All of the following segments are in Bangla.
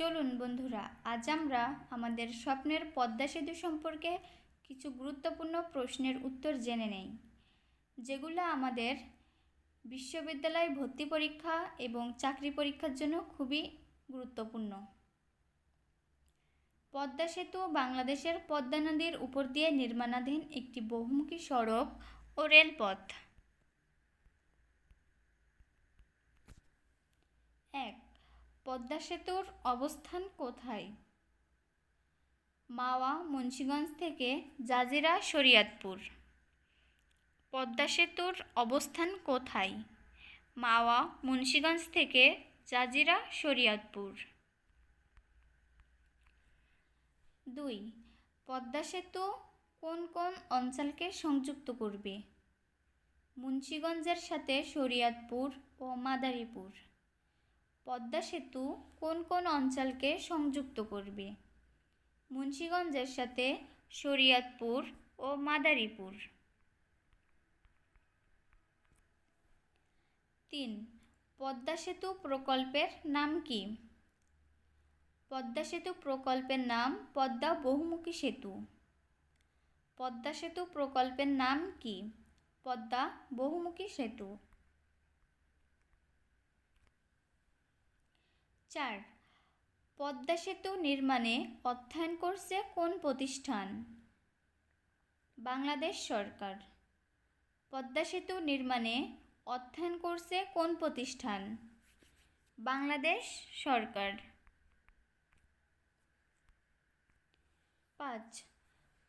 চলুন বন্ধুরা, আজ আমরা আমাদের স্বপ্নের পদ্মা সেতু সম্পর্কে কিছু গুরুত্বপূর্ণ প্রশ্নের উত্তর জেনে নেই, যেগুলো আমাদের বিশ্ববিদ্যালয় ভর্তি পরীক্ষা এবং চাকরি পরীক্ষার জন্য খুবই গুরুত্বপূর্ণ। পদ্মা সেতু বাংলাদেশের পদ্মা নদীর উপর দিয়ে নির্মাণাধীন একটি বহুমুখী সড়ক ও রেলপথ। এক পদ্মা সেতুর অবস্থান কোথায়? মাওয়া, মুন্সিগঞ্জ থেকে জাজিরা, শরিয়াতপুর। পদ্মা সেতুর অবস্থান কোথায়? মাওয়া, মুন্সিগঞ্জ থেকে জাজিরা, শরিয়াতপুর। দুই। পদ্মা সেতু কোন কোন অঞ্চলকে সংযুক্ত করবে? মুন্সিগঞ্জের সাথে শরিয়াতপুর ও মাদারীপুর। পদ্মা সেতু কোন কোন অঞ্চলকে সংযুক্ত করবে? মুন্সিগঞ্জের সাথে শরিয়াতপুর ও মাদারীপুর। তিন, পদ্মা সেতু প্রকল্পের নাম কি? পদ্মা সেতু প্রকল্পের নাম পদ্মা বহুমুখী সেতু। পদ্মা সেতু প্রকল্পের নাম কি? পদ্মা বহুমুখী সেতু। চার। পদ্মা সেতু নির্মাণে অর্থায়ন করছে কোন প্রতিষ্ঠান? বাংলাদেশ সরকার। পদ্মা সেতু নির্মাণে অর্থায়ন করছে কোন প্রতিষ্ঠান? বাংলাদেশ সরকার। পাঁচ।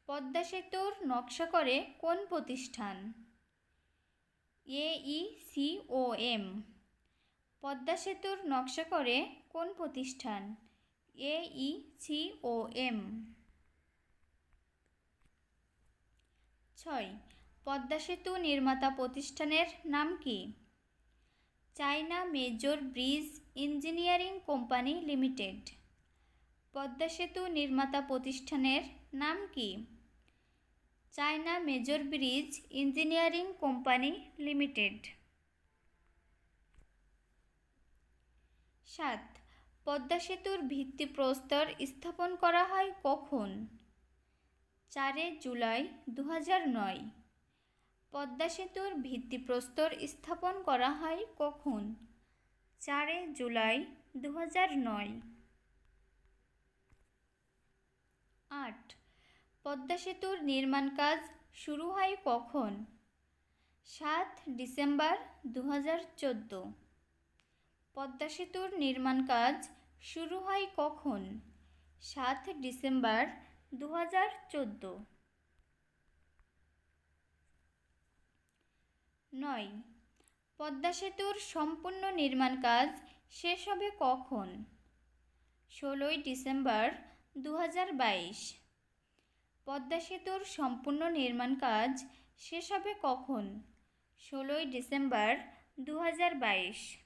পদ্মা সেতুর নকশা করে কোন প্রতিষ্ঠান? এইসিওএম পদ্মা সেতুর নকশা করে কোন প্রতিষ্ঠান? A E C O M. ছয়। পদ্মা সেতু নির্মাতা প্রতিষ্ঠানের নাম কি? China major bridge engineering company limited. Padma সেতু নির্মাতা প্রতিষ্ঠানের নাম কি? China major bridge engineering company limited. সাত, পদ্মা সেতুর ভিত্তিপ্রস্তর স্থাপন করা হয় কখন? চারে জুলাই দু নয়। পদ্মা সেতুর ভিত্তিপ্রস্তর স্থাপন করা হয় কখন? চারে জুলাই দু নয়। আট, পদ্মা সেতুর নির্মাণ কাজ শুরু হয় কখন? সাত ডিসেম্বর দু হাজার চোদ্দ। পদ্মা সেতুর নির্মাণ কাজ শুরু হয় কখন? সাত ডিসেম্বর দু হাজার চোদ্দ। নয়। পদ্মা সেতুর সম্পূর্ণ নির্মাণ কাজ শেষ হবে কখন? ষোলোই ডিসেম্বর দু হাজার বাইশ। পদ্মা সেতুর সম্পূর্ণ নির্মাণ কাজ শেষ হবে কখন? ষোলোই ডিসেম্বর দু হাজার বাইশ।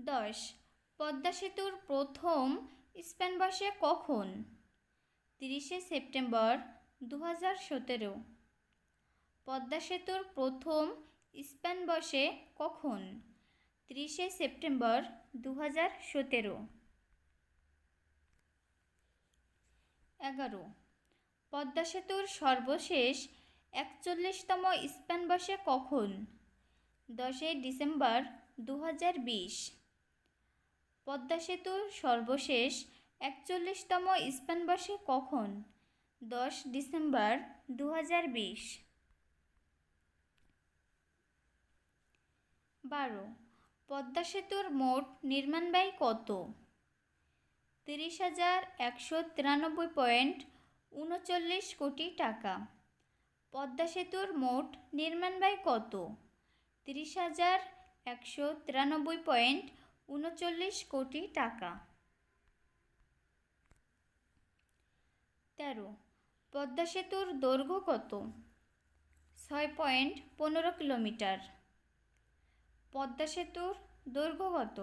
দশ। পদ্মা সেতুর প্রথম স্প্যান বসে কখন? তিরিশে সেপ্টেম্বর দু হাজার সতেরো। পদ্মা সেতুর প্রথম স্প্যান বসে কখন? তিরিশে সেপ্টেম্বর দু হাজার সতেরো। এগারো। পদ্মা সেতুর সর্বশেষ একচল্লিশতম স্প্যান বসে কখন? দশই ডিসেম্বর দু হাজার বিশ। পদ্মা সেতুর সর্বশেষ একচল্লিশতম স্প্যান বসে কখন? দশ ডিসেম্বর দু হাজার বিশ। বারো। পদ্মা সেতুর মোট নির্মাণ ব্যয় কত? তিরিশ হাজার একশো তিরানব্বই পয়েন্ট উনচল্লিশ কোটি টাকা। পদ্মা সেতুর মোট নির্মাণ ব্যয় কত? তিরিশ হাজার একশো তিরানব্বই পয়েন্ট উনচল্লিশ কোটি টাকা। তেরো, পদ্মা সেতুর দৈর্ঘ্য কত? ছয় পয়েন্ট পনেরো কিলোমিটার। পদ্মা সেতুর দৈর্ঘ্য কত?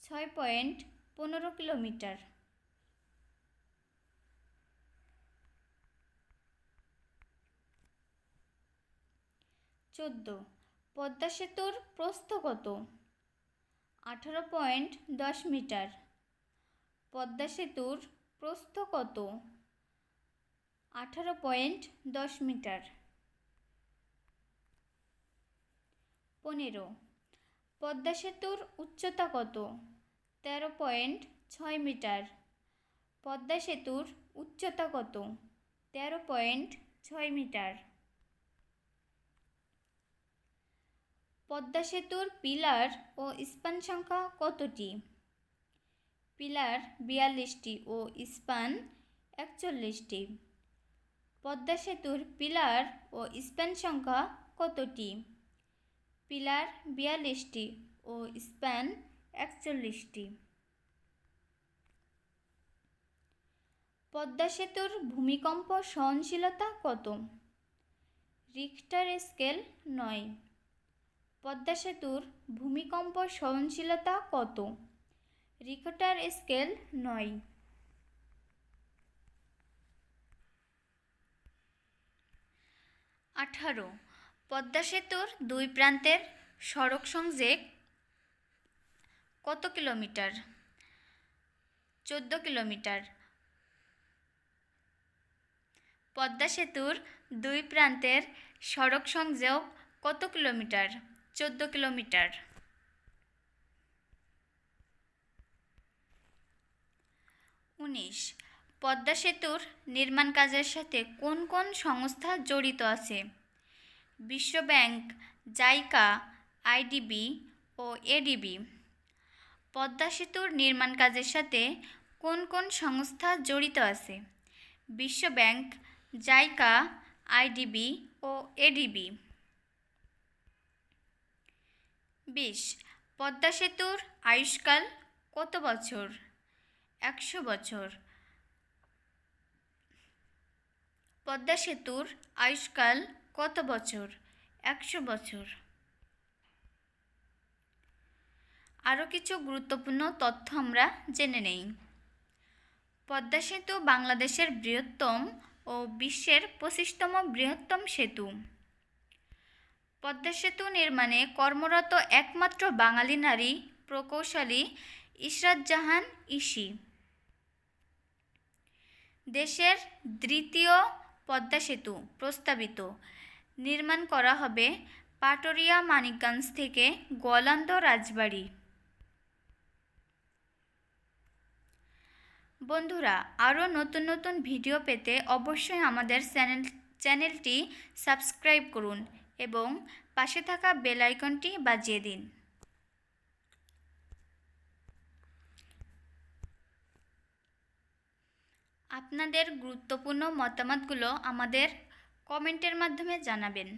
ছয় পয়েন্ট পনেরো কিলোমিটার। চোদ্দ, পদ্মা সেতুর প্রস্থ কত? আঠারো পয়েন্ট দশ মিটার। পদ্মা সেতুর প্রস্থ কত? আঠারো পয়েন্ট দশ মিটার। পনেরো। পদ্মা সেতুর উচ্চতা কত? তেরো পয়েন্ট ছয় মিটার। পদ্মা সেতুর উচ্চতা কত? তেরো পয়েন্ট ছয় মিটার। পদ্মা সেতুর পিলার ও স্পান সংখ্যা কতটি? পিলার বিয়াল্লিশটি ও স্পান একচল্লিশটি। পদ্মা সেতুর পিলার ও স্প্যান সংখ্যা কতটি? পিলার বিয়াল্লিশটি ও স্প্যান একচল্লিশটি। পদ্মা সেতুর ভূমিকম্প সহনশীলতা কত? রিক্টার স্কেল নয়। পদ্মা সেতুর ভূমিকম্প সহনশীলতা কত? রিক্টার স্কেল নয়। আঠারো। পদ্মা সেতুর দুই প্রান্তের সড়ক সংযোগ কত কিলোমিটার? চোদ্দ কিলোমিটার। পদ্মা সেতুর দুই প্রান্তের সড়ক সংযোগ কত কিলোমিটার? চোদ্দ কিলোমিটার। উনিশ, পদ্মা সেতুর নির্মাণ কাজের সাথে কোন কোন সংস্থা জড়িত আছে? বিশ্বব্যাংক, জাইকা, আইডিবি ও এডিবি। পদ্মা সেতুর নির্মাণ কাজের সাথে কোন কোন সংস্থা জড়িত আছে? বিশ্বব্যাংক, জাইকা, আইডিবি ও এডিবি। বিশ। পদ্মা সেতুর আয়ুষ্কাল কত বছর? একশো বছর। পদ্মা সেতুর আয়ুষ্কাল কত বছর? একশো বছর। আরও কিছু গুরুত্বপূর্ণ তথ্য আমরা জেনে নেই। পদ্মা সেতু বাংলাদেশের বৃহত্তম ও বিশ্বের পঁচিশতম বৃহত্তম সেতু। পদ্মা সেতু নির্মাণে কর্মরত একমাত্র বাঙালি নারী প্রকৌশলী ইশরাত জাহান ইসি দেশের দ্বিতীয় পদ্মা সেতু প্রস্তাবিত। নির্মাণ করা হবে পাটরিয়া মানিকগঞ্জ থেকে গোয়ালন্দ রাজবাড়ি। বন্ধুরা, আরও নতুন নতুন ভিডিও পেতে অবশ্যই আমাদের চ্যানেল চ্যানেলটি সাবস্ক্রাইব করুন। এবং পাশে থাকা বেল আইকনটি বাজিয়ে দিন। আপনাদের গুরুত্বপূর্ণ মতামতগুলো আমাদের কমেন্টের মাধ্যমে জানাবেন।